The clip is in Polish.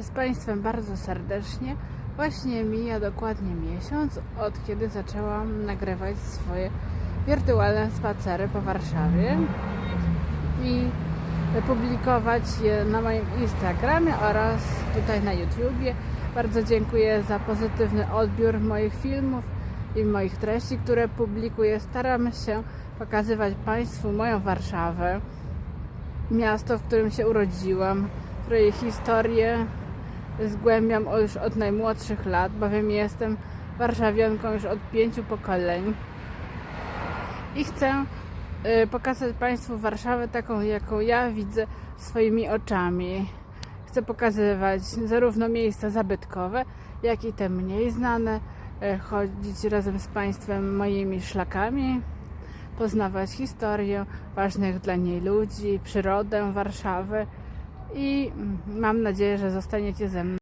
Z Państwem bardzo serdecznie. Właśnie mija dokładnie miesiąc od kiedy zaczęłam nagrywać swoje wirtualne spacery po Warszawie i publikować je na moim Instagramie oraz tutaj na YouTubie. Bardzo dziękuję za pozytywny odbiór moich filmów i moich treści, które publikuję. Staram się pokazywać Państwu moją Warszawę, miasto, w którym się urodziłam, której historię zgłębiam już od najmłodszych lat, bowiem jestem warszawianką już od pięciu pokoleń i chcę y, pokazać Państwu Warszawę taką, jaką ja widzę swoimi oczami. Chcę pokazywać zarówno miejsca zabytkowe, jak i te mniej znane, y, chodzić razem z Państwem moimi szlakami, poznawać historię ważnych dla niej ludzi, przyrodę Warszawy i mam nadzieję, że zostaniecie ze mną.